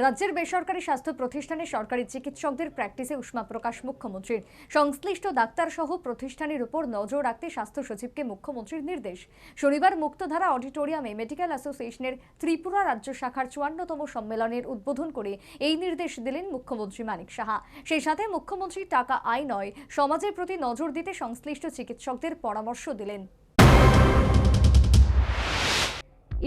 রাজ্যের বেসরকারি স্বাস্থ্য প্রতিষ্ঠানে সরকারি চিকিৎসকদের প্র্যাকটিসে উষ্মা প্রকাশ মুখ্যমন্ত্রীর। সংশ্লিষ্ট ডাক্তার সহ প্রতিষ্ঠানের উপর নজর রাখতে স্বাস্থ্য সচিবকে মুখ্যমন্ত্রীর নির্দেশ। শনিবার মুক্তধারা অডিটোরিয়ামে মেডিকেল অ্যাসোসিয়েশনের ত্রিপুরা রাজ্য শাখার চুয়ান্নতম সম্মেলনের উদ্বোধন করে এই নির্দেশ দিলেন মুখ্যমন্ত্রী মানিক সাহা। সেই সাথে মুখ্যমন্ত্রী টাকা আয় নয়, সমাজের প্রতি নজর দিতে সংশ্লিষ্ট চিকিৎসকদের পরামর্শ দিলেন।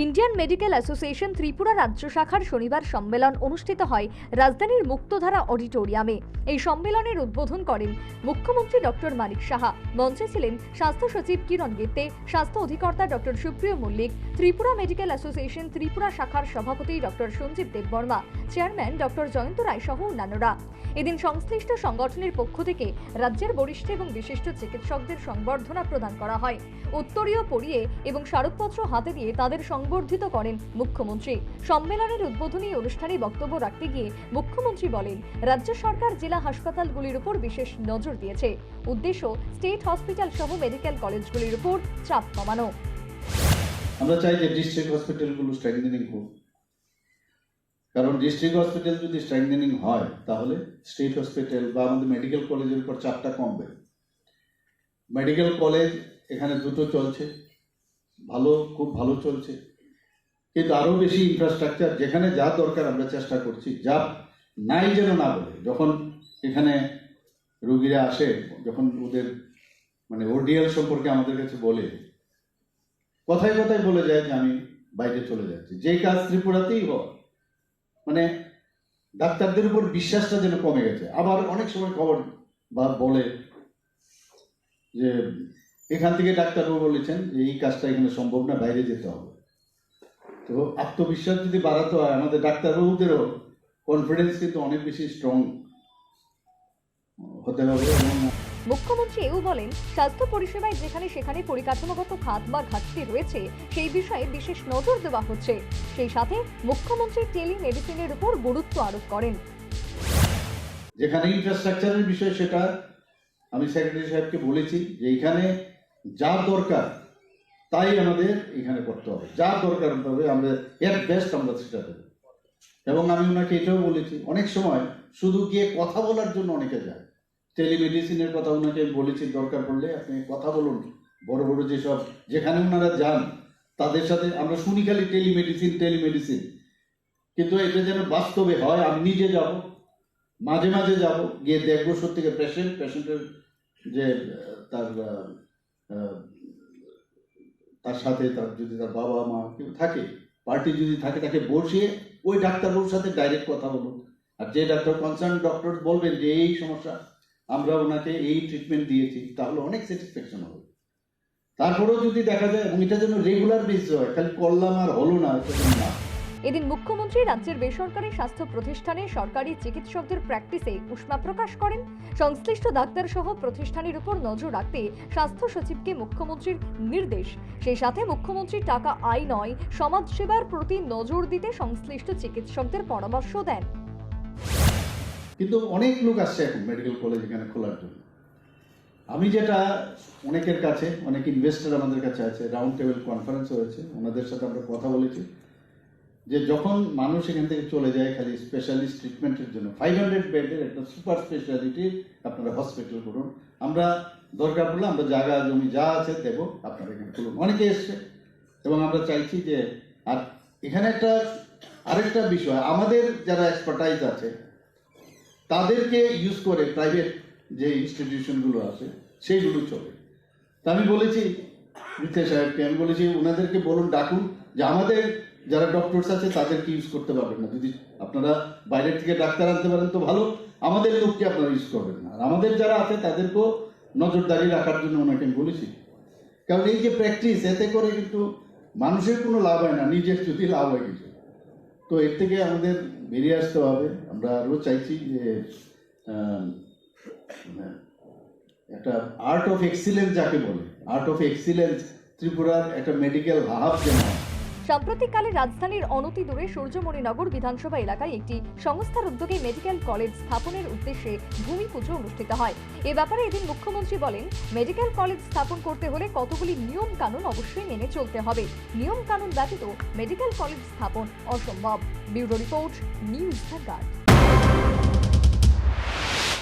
ইন্ডিয়ান মেডিকেল অ্যাসোসিয়েশন ত্রিপুরা রাজ্য শাখার শনিবার সম্মেলন অনুষ্ঠিত হয় রাজধানীর মুক্তধারা অডিটোরিয়ামে। এই সম্মেলনের উদ্বোধন করেন মুখ্যমন্ত্রী ডক্টর মানিক সাহা। মঞ্চে ছিলেন স্বাস্থ্য সচিব কিরণ গিত্তে, স্বাস্থ্য অধিকর্তা doctor Supriyo Mallick, Tripura medical association Tripura শাখার সভাপতি doctor Sanjib Debbarma, chairman doctor Jayanta Roy সহ অন্যান্যরা। এদিন সংশ্লিষ্ট সংগঠনের পক্ষ থেকে রাজ্যের বরিষ্ঠ এবং বিশিষ্ট চিকিৎসকদের সংবর্ধনা প্রদান করা হয়। উত্তরীয় পড়িয়ে এবং স্মারকপত্র হাতে দিয়ে তাদের সংবর্ধিত করেন মুখ্যমন্ত্রী। সম্মেলনের উদ্বোধনী অনুষ্ঠানে বক্তব্য রাখতে গিয়ে মুখ্যমন্ত্রী বলেন, রাজ্য সরকার জেলা হাসপাতালগুলির উপর বিশেষ নজর দিয়েছে। উদ্দেশ্য, স্টেট হসপিটাল সহ মেডিকেল কলেজগুলির উপর চাপ কমানো। আমরা চাই যে ডিস্ট্রিক্ট হসপিটালগুলো স্ট্রেংথেনিং হোক। কারণ ডিস্ট্রিক্ট হসপিটাল যদি স্ট্রেংথেনিং হয়, তাহলে স্টেট হসপিটাল বা আমাদের মেডিকেল কলেজের উপর চাপটা কমবে। মেডিকেল কলেজ এখানে দুটো চলছে, ভালো, খুব ভালো চলছে। কিন্তু আরও বেশি ইনফ্রাস্ট্রাকচার যেখানে যা দরকার আমরা চেষ্টা করছি, যা নাই যেন না বলে। যখন এখানে রুগীরা আসে, যখন ওদের মানে ওডিএল সম্পর্কে আমাদের কাছে বলে, কথায় কথায় বলে যায় যে আমি বাইরে চলে যাচ্ছি। যে কাজ ত্রিপুরাতেই হয় মানে ডাক্তারদের উপর বিশ্বাসটা যেন কমে গেছে। আবার অনেক সময় খবর বা বলে যে, এখান থেকে ডাক্তারবাবু বলেছেন যে, এই কাজটা এখানে সম্ভব না, বাইরে যেতে হবে। তো আত্মবিশ্বাস যদি বাড়াতে হয় আমাদের ডাক্তারবাবুদেরও কনফিডেন্স কিন্তু অনেক বেশি স্ট্রং হতে হবে। এবং মুখ্যমন্ত্রী এও বলেন স্বাস্থ্য পরিষেবায় যেখানে সেখানে পরিকাঠামোগত খাত বা ঘাটতি রয়েছে সেই বিষয়ে বিশেষ নজর দেওয়া হচ্ছে। সেই সাথে মুখ্যমন্ত্রী টেলিমেডিসিনের উপর গুরুত্ব আরোপ করেন। যেখানে ইনফ্রাস্ট্রাকচারের বিষয় সেটা আমি সেক্রেটারি সাহেবকে বলেছি যে এখানে যা দরকার তাই আমাদের এখানে করতে হবে। যা দরকার হবে, আমরা এর বেস্ট আমরা সেটা দেবো। এবং আমি ওনাকে এটাও বলেছি, অনেক সময় শুধু গিয়ে কথা বলার জন্য অনেকে যায়। টেলিমেডিসিনের কথা ওনাকে বলেছি, দরকার পড়লে আপনি কথা বলুন। বড় বড় যেসব, যেখানে ওনারা যান, তাদের সাথে আমরা শুনি খালি টেলিমেডিসিন টেলিমেডিসিন কিন্তু এটা যেন বাস্তবে হয়, আমি নিজে যাব, মাঝে মাঝে যাব, গিয়ে দেখব সত্যিকে পেশেন্ট পেশেন্টের যে তার তার সাথে তার যদি তার বাবা মা কেউ থাকে, পার্টি যদি থাকে তাকে বসিয়ে ওই ডাক্তারবাবুর সাথে ডাইরেক্ট কথা বলুন আর যে ডাক্তার কনসার্ন ডক্টর বলবেন যে এই সমস্যা, আমরা ওনাকে এই ট্রিটমেন্ট দিয়েছি, তাহলে অনেক স্যাটিসফ্যাকশন হবে। তারপরেও যদি দেখা যায়, এবং এটা যেন রেগুলার বেসিস হয় খালি করলাম আর হলো না, এটা না। এদিন মুখ্যমন্ত্রী রাজ্যের বেসরকারি স্বাস্থ্য প্রতিষ্ঠানে সরকারি চিকিৎসকদের প্র্যাকটিসে উষ্মা প্রকাশ করেন। সংশ্লিষ্ট ডাক্তার সহ প্রতিষ্ঠানের উপর নজর রাখতে স্বাস্থ্য সচিবকে মুখ্যমন্ত্রীর নির্দেশ। সেই সাথে মুখ্যমন্ত্রী টাকা আয় নয়, সমাজসেবার প্রতি নজর দিতে সংশ্লিষ্ট চিকিৎসকদের পরামর্শ দেন। কিন্তু অনেক লোক আসছে এখন মেডিকেল কলেজ এখানে খোলার জন্য। আমি যেটা অনেকের কাছে, অনেক ইনভেস্টর আমাদের কাছে আছে রাউন্ড টেবিল কনফারেন্স হয়েছে, ওনাদের সাথে আমরা কথা বলেছি। যে যখন মানুষ এখান থেকে চলে যায় খালি স্পেশালিস্ট ট্রিটমেন্টের জন্য ফাইভ হান্ড্রেড বেডের একটা সুপার স্পেশালিটি আপনারা হসপিটাল করুন। আমরা দরকার পড়লে আমরা জায়গা, জমি যা আছে দেবো, আপনারা এখানে খুলুন। অনেকে এসছে এবং আমরা চাইছি যে, আর এখানে একটা আরেকটা বিষয়, আমাদের যারা এক্সপার্টাইজ আছে, তাদেরকে ইউজ করে প্রাইভেট যে ইনস্টিটিউশনগুলো আছে, সেইগুলো চলে। তা আমি বলেছি, মিথ্যা সাহেবকে, আমি বলেছি, ওনাদেরকে বলুন, ডাকুন যে আমাদের যারা ডক্টরস আছে, তাদেরকে ইউজ করতে পারবেন না। যদি আপনারা বাইরের থেকে ডাক্তার আনতে পারেন তো ভালো, আমাদের লোককে আপনারা ইউজ করবেন না। আর আমাদের যারা আছে, তাদেরকেও নজরদারি রাখার জন্য ওনাকে আমি বলেছি। কারণ এই যে প্র্যাকটিস এতে করে কিন্তু মানুষের কোনো লাভ হয় না, নিজের যদি লাভ হয় কিছু। তো এর থেকে আমাদের বেরিয়ে আসতে হবে। আমরা আরও চাইছি যে একটা আর্ট অফ এক্সিলেন্স যাকে বলে। আর্ট অফ এক্সিলেন্স ত্রিপুরার একটা মেডিকেল হাব হয়। সাম্প্রতিককালে রাজধানীর অনতি দূরে সূর্যমণিনগর বিধানসভা এলাকায় একটি সংস্থার উদ্যোগে মেডিকেল কলেজ স্থাপনের উদ্দেশ্যে ভূমি পুজো অনুষ্ঠিত হয়। এ ব্যাপারে এদিন মুখ্যমন্ত্রী বলেন, মেডিকেল কলেজ স্থাপন করতে হলে কতগুলি নিয়ম কানুন অবশ্যই মেনে চলতে হবে। নিয়ম কানুন ব্যতীত মেডিকেল কলেজ স্থাপন অসম্ভব। Bureau report, news the guard